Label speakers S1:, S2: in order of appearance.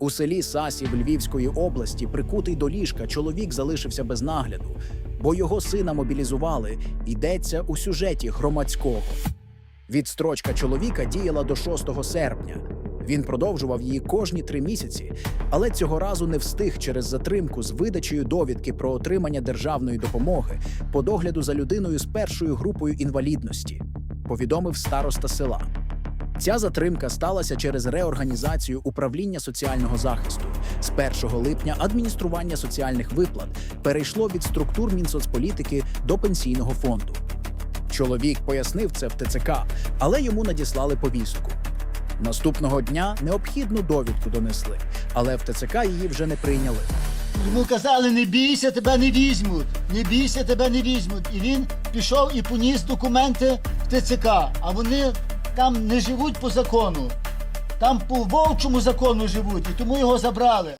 S1: У селі Сасів Львівської області, прикутий до ліжка, чоловік залишився без нагляду, бо його сина мобілізували. Йдеться у сюжеті громадського. Відстрочка чоловіка діяла до 6 серпня. Він продовжував її кожні три місяці, але цього разу не встиг через затримку з видачею довідки про отримання державної допомоги по догляду за людиною з першою групою інвалідності, повідомив староста села. Ця затримка сталася через реорганізацію управління соціального захисту. З 1 липня адміністрування соціальних виплат перейшло від структур Мінсоцполітики до пенсійного фонду. Чоловік пояснив це в ТЦК, але йому надіслали повістку. Наступного дня необхідну довідку донесли, але в ТЦК її вже не прийняли.
S2: Йому казали, не бійся, тебе не візьмуть. Не бійся, тебе не візьмуть. І він пішов і поніс документи в ТЦК. А вони там не живуть по закону. Там по вовчому закону живуть, і тому його забрали.